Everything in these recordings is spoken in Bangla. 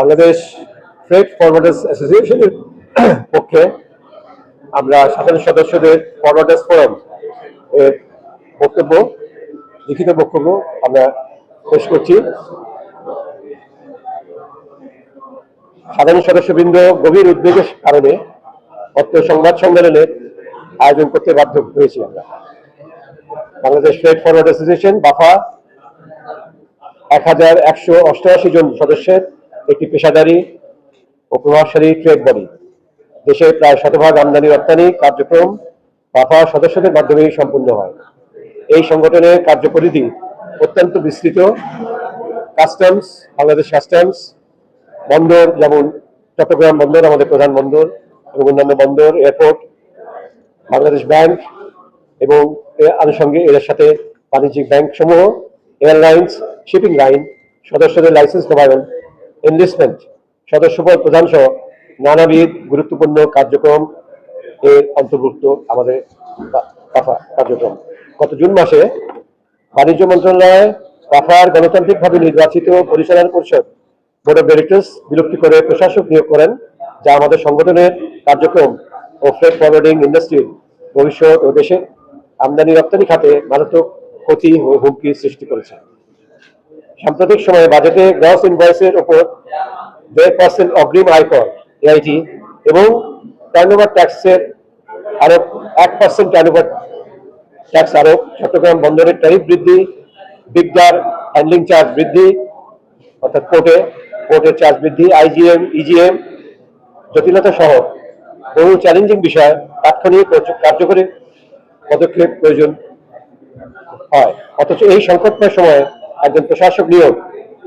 বাংলাদেশ ফ্রেড ফরওয়ার্ডার্স অ্যাসোসিয়েশনের পক্ষে আমরা সাধারণ সদস্যদের ফরওয়ার্ডার্স ফোরাম এর বক্তব্য, লিখিত বক্তব্য আমরা পেশ করছি। সাধারণ সদস্যবৃন্দ গভীর উদ্বেগের কারণে অত্র সংবাদ সম্মেলনের আয়োজন করতে বাধ্য হয়েছি আমরা। Bangladesh freight forward association BAFFA, এক হাজার একশো অষ্টআশি জন সদস্যের একটি পেশাদারী ও প্রভাবশালী ট্রেড বডি। দেশে প্রায় শতভাগ আমদানি রপ্তানি কার্যক্রম বাফা সদস্যদের মাধ্যমেই সম্পূর্ণ হয়। এই সংগঠনের কার্যপরিধি অত্যন্ত বিস্তৃত। কাস্টমস, বাংলাদেশ কাস্টমস, বন্দর যেমন চট্টগ্রাম বন্দর, আমাদের প্রধান বন্দর এবং অন্যান্য বন্দর, এয়ারপোর্ট, বাংলাদেশ ব্যাংক এবং আনুষঙ্গে এদের সাথে বাণিজ্যিক ব্যাংক সমূহ এয়ারলাইন্স, শিপিং লাইন, সদস্যদের লাইসেন্স নবায়ন এনলিস্টমেন্ট সদস্যপদ প্রধান সহ নানাবিধ গুরুত্বপূর্ণ কার্যক্রম এর অন্তর্ভুক্ত আমাদের কার্যক্রম। গত জুন মাসে বাণিজ্য মন্ত্রণালয় কাফার গণতান্ত্রিকভাবে নির্বাচিত পরিচালনা পরিষদ বোর্ড অফ ডিরেক্টর্স বিলুপ্তি করে প্রশাসক নিয়োগ করেন, যা আমাদের সংগঠনের কার্যক্রম ও ফ্রেড ফরওয়ার্ডিং ইন্ডাস্ট্রির ভবিষ্যৎ ও দেশের আমদানি রপ্তানি খাতে মারাত্মক ক্ষতি ও হুমকি সৃষ্টি করেছে। সাম্প্রতিক সময়ে বাজেটে গ্রস ইনভয়েসের উপর দেড় পার্সেন্ট অগ্রিম আয়কর এআইটি এবং টার্নওভার ট্যাক্সের আরও এক পার্সেন্ট টার্নওভার ট্যাক্স আরোপ চট্টগ্রাম বন্দরের ট্যারিফ বৃদ্ধি বিগদার হ্যান্ডলিং চার্জ বৃদ্ধি, অর্থাৎ কোর্টে কোর্টের চার্জ বৃদ্ধি আইজিএম ইজিএম জটিলতা সহ বহু চ্যালেঞ্জিং বিষয় তাৎক্ষণিক কার্যকরী পদক্ষেপ প্রয়োজন হয়। অথচ এই সংকটময় সময়ে একজন প্রশাসক নিয়োগ,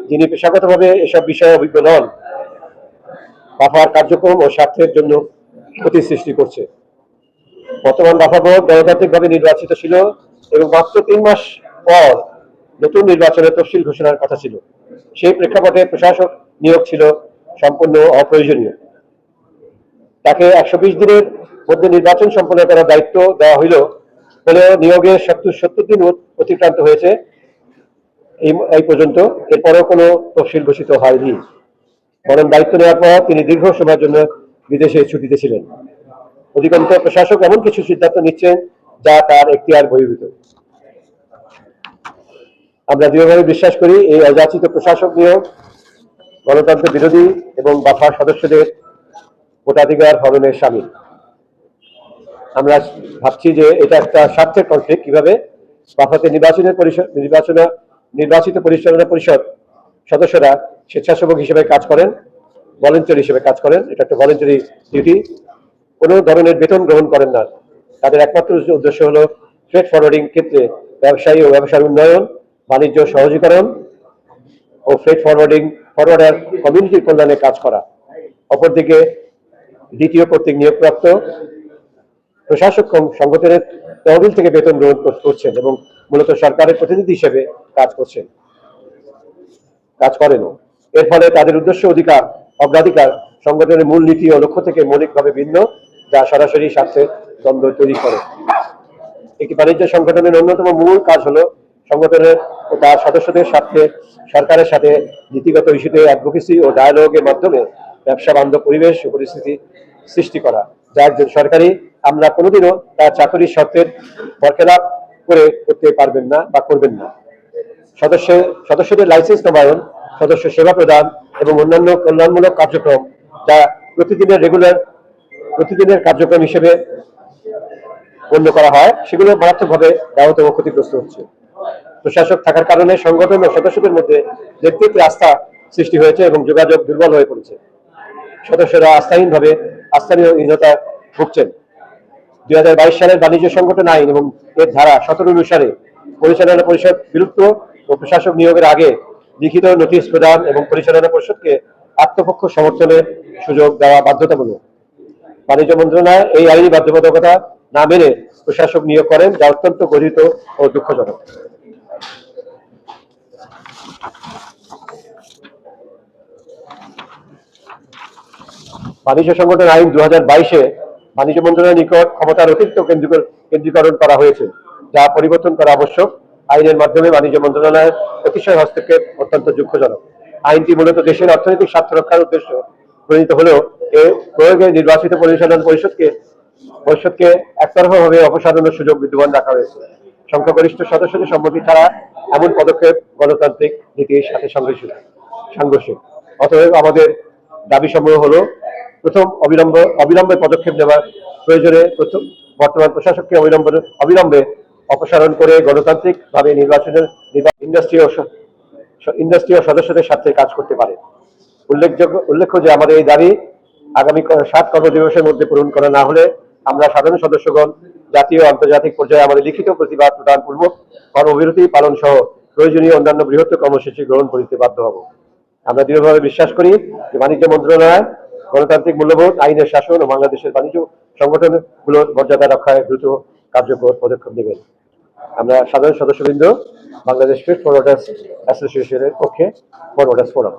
যিনি পেশাগতভাবে এসব বিষয়ে অভিজ্ঞ নন, বাফার কার্যক্রম ও স্বার্থের জন্য ক্ষতি সৃষ্টি করছে। বর্তমান বাফা বোর্ড গণতান্ত্রিকভাবে নির্বাচিত ছিল এবং মাত্র তিন মাস পর নতুন নির্বাচনের তফসিল ঘোষণার কথা ছিল। সেই প্রেক্ষাপটে প্রশাসক নিয়োগ ছিল সম্পূর্ণ অপ্রয়োজনীয়। তাকে একশো বিশ দিনের মধ্যে নির্বাচন সম্পন্ন করার দায়িত্ব দেওয়া হইল হলেও নিয়োগের সত্তর সত্তর দিন অতিক্রান্ত হয়েছে। এই পর্যন্ত এরপরেও কোনো তফসিল ঘোষিত হয়নি। বরং দায়িত্ব নেওয়ার পর তিনি দীর্ঘ সময়ের জন্য বিদেশে ছুটিতে ছিলেন। অধিকাংশ প্রশাসক এমন কিছু সিদ্ধান্ত নিচ্ছেন যা তার এখতিয়ার বহির্ভূত। আমরা দৃঢ়ভাবে বিশ্বাস করি, এই অযাচিত প্রশাসক নিয়োগ গণতন্ত্র বিরোধী এবং বাফার সদস্যদের ভোটাধিকার হরণের সামিল। আমরা ভাবছি যে এটা একটা স্বার্থের কনফ্লিক্ট কীভাবে বাফাতে নির্বাচনের পরিষদ নির্বাচন নির্বাচিত পরিচালনা পরিষদ সদস্যরা স্বেচ্ছাসেবক হিসেবে কাজ করেন ভলেন্টিয়ার হিসেবে কাজ করেন, এটা একটা ভলেন্টারি ডিউটি কোনো ধরনের বেতন গ্রহণ করেন না। তাদের একমাত্র উদ্দেশ্য হলো ট্রেড ফরওয়ার্ডিং ক্ষেত্রে ব্যবসায়ী ও ব্যবসার উন্নয়ন, বাণিজ্য সহজীকরণ ও ফ্রেড ফরওয়ার্ডিং ফরওয়ার্ডার কমিউনিটির কল্যাণে কাজ করা। অপরদিকে দ্বিতীয় কর্তৃক নিয়োগপ্রাপ্ত প্রশাসক সংগঠনের তহবিল থেকে বেতন গ্রহণ করছেন এবং মূলত সরকারের প্রতিনিধি হিসেবে কাজ করছেন। কাজ করেনও। এর ফলে তাদের উদ্দেশ্য, অধিকার, অগ্রাধিকার, সংগঠনের মূল নীতি ও লক্ষ্য থেকে মৌলিকভাবে ভিন্ন, যা সরাসরি স্বার্থে দ্বন্দ্ব তৈরি করে। একটি বাণিজ্য সংগঠনের অন্যতম মূল কাজ হলো সংগঠনের ও তার সদস্যদের স্বার্থে, সরকারের সাথে নীতিগত ইস্যুতে অ্যাডভোকেসি ও ডায়ালগের মাধ্যমে ব্যবসা বান্ধব পরিবেশ ও পরিস্থিতি সৃষ্টি করা। যা একজন সরকারি, আমরা কোনোদিনও তার চাকরির শর্তের বরখেলাপ করে করতে পারবেন না বা করবেন না। সদস্য, সদস্যদের লাইসেন্স নবায়ন, সদস্য সেবা প্রদান এবং অন্যান্য কল্যাণমূলক কার্যক্রম যা প্রতিদিনের রেগুলার প্রতিদিনের কার্যক্রম হিসেবে গণ্য করা হয়, সেগুলো মারাত্মকভাবে ব্যাহত ও ক্ষতিগ্রস্ত হচ্ছে। প্রশাসক থাকার কারণে সংগঠন ও সদস্যদের মধ্যে নেতৃত্বে আস্থা সৃষ্টি হয়েছে এবং যোগাযোগ দুর্বল হয়ে পড়েছে। সদস্যরা আস্থাহীনভাবে আস্থাহীনতা ভুগছেন। দুই হাজার বাইশ সালের বাণিজ্য সংগঠন আইন এবং এর ধারা সতেরো অনুসারে পরিচালনা পরিষদ বিলুপ্ত ও প্রশাসক নিয়োগের আগে লিখিত নোটিশ প্রদান এবং পরিচালনা পরিষদকে আত্মপক্ষ সমর্থনের সুযোগ দেওয়া বাধ্যতামূলক। বাণিজ্য মন্ত্রণালয় এই আইনি বাধ্যবাধকতা না মেনে প্রশাসক নিয়োগ করেন, যা অত্যন্ত গঠিত ও দুঃখজনক। বাণিজ্য সংগঠন আইন দু হাজার বাইশে বাণিজ্য মন্ত্রণালয়ের নিকট ক্ষমতার অতিরিক্ত কেন্দ্রীকরণ করা হয়েছে, যা পরিবর্তন করা আবশ্যক। আইনের মাধ্যমে বাণিজ্য মন্ত্রণালয়ের অতিশয় হস্তক্ষেপ অত্যন্ত দুঃখজনক। আইনটি মূলত দেশের অর্থনৈতিক স্বার্থ রক্ষার উদ্দেশ্য প্রণীত হলেও এ প্রয়োগে নির্বাচিত পরিচালন পরিষদকে পরিষদকে একতরফাভাবে অপসারণের সুযোগ বিদ্যমান রাখা হয়েছে। সংখ্যাগরিষ্ঠ সদস্যদের সম্মতি ছাড়া এমন পদক্ষেপ গণতান্ত্রিক নীতির সাথে সংঘর্ষিত সাংঘর্ষিক অতএব আমাদের দাবি সমূহ হলো প্রথম অবিলম্ব, অবিলম্বে পদক্ষেপ নেওয়ার প্রয়োজনে প্রথম বর্তমান প্রশাসককে অবিলম্ব, অবিলম্বে অপসারণ করে গণতান্ত্রিক ভাবে নির্বাচনের ইন্ডাস্ট্রি ও ইন্ডাস্ট্রি ও সদস্যদের সাথে কাজ করতে পারে। উল্লেখযোগ্য, উল্লেখ্য যে আমাদের এই দাবি আগামী সাত কর্মদিবসের মধ্যে পূরণ করা না হলে আমরা সাধারণ সদস্যগণ, জাতীয় আন্তর্জাতিক পর্যায়ে আমাদের লিখিত প্রতিবাদ প্রদান পূর্বক কর্মবিরতি পালন সহ প্রয়োজনীয় অন্যান্য বৃহত্তর কর্মসূচি গ্রহণ করিতে বাধ্য হব। আমরা দৃঢ়ভাবে বিশ্বাস করি যে বাণিজ্য মন্ত্রণালয় গণতান্ত্রিক মূল্যবোধ, আইনের শাসন ও বাংলাদেশের বাণিজ্য সংগঠন সংগঠনগুলোর মর্যাদা রক্ষায় দ্রুত কার্যকর পদক্ষেপ নেবেন। আমরা সাধারণ সদস্যবৃন্দ, বাংলাদেশ ফিট ফরওয়ার্ডার্স অ্যাসোসিয়েশনের পক্ষে ফরওয়ার্ডার্স ফোরাম।